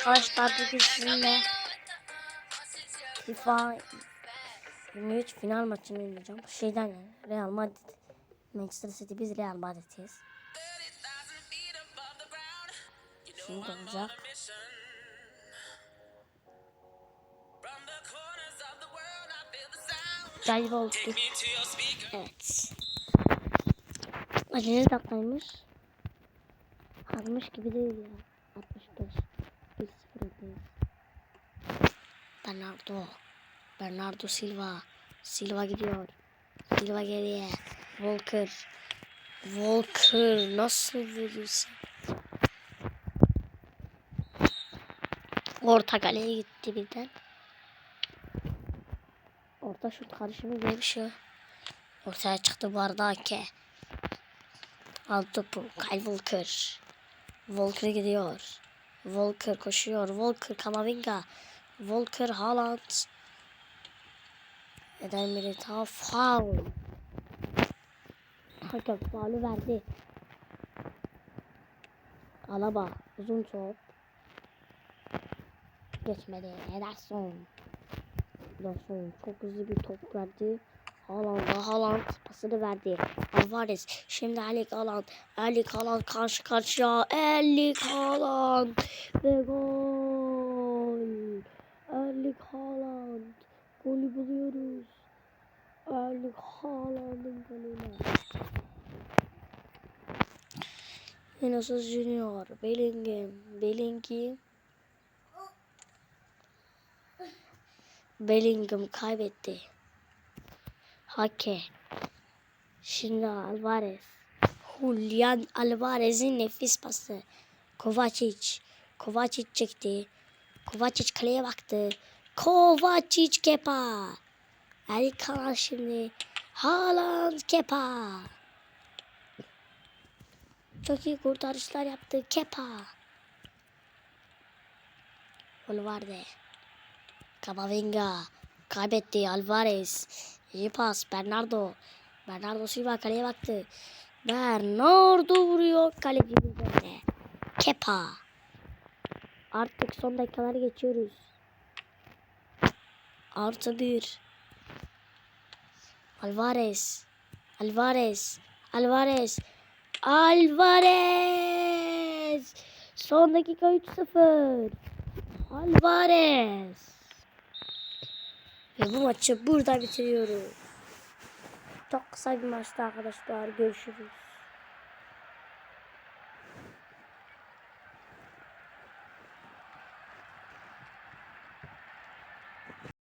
Arkadaşlar bugün sizinle FIFA 23 final maçını oynayacağım. Şeyden yani Real Madrid, Manchester City biz Real Madrid'iz. Şimdi olacak. Galiba oldu. Evet. Acele dakikaymış. Almış gibi değil ya. 65. Bernardo. Bernardo Silva. Silva gidiyor. Silva geriye. Walker. Walker nasıl vuruyorsun? Orta kaleye gitti birden. Orta şut karışımı bir şey. Ortaya çıktı Bardake. Al topu. Kyle Walker. Walker gidiyor. Walker koşuyor. Walker Kamavinga. Walker Haaland. Eden Militao foul. Hakem faulü verdi. Alaba uzun top. Geçmedi. Ederson. Ederson çok hızlı bir top verdi. Haaland'a Haaland pasını verdi. Alvarez şimdi Erling Haaland. Erling Haaland karşı karşıya. Erling Haaland ve gol. Haaland'ın golüne. Vinicius Junior, Bellingham, Bellingham. Bellingham kaybetti. Hake. Şimdi Alvarez. Julian Alvarez'in nefis pası. Kovacic. Kovacic çekti. Kovacic kaleye baktı. Kovacic Kepa. Erkan şimdi. Haaland Kepa. Çok iyi kurtarışlar yaptı Kepa. Valverde. Camavinga. Kaybetti Alvarez. İyi pas Bernardo. Bernardo Silva kaleye baktı. Bernardo vuruyor üzerine. Kepa. Artık son dakikaları geçiyoruz. Artı bir. Alvarez. Alvarez. Alvarez. Alvarez. Son dakika 3-0. Alvarez. Ve bu maçı burada bitiriyoruz. Çok kısa bir maçtı arkadaşlar. Görüşürüz.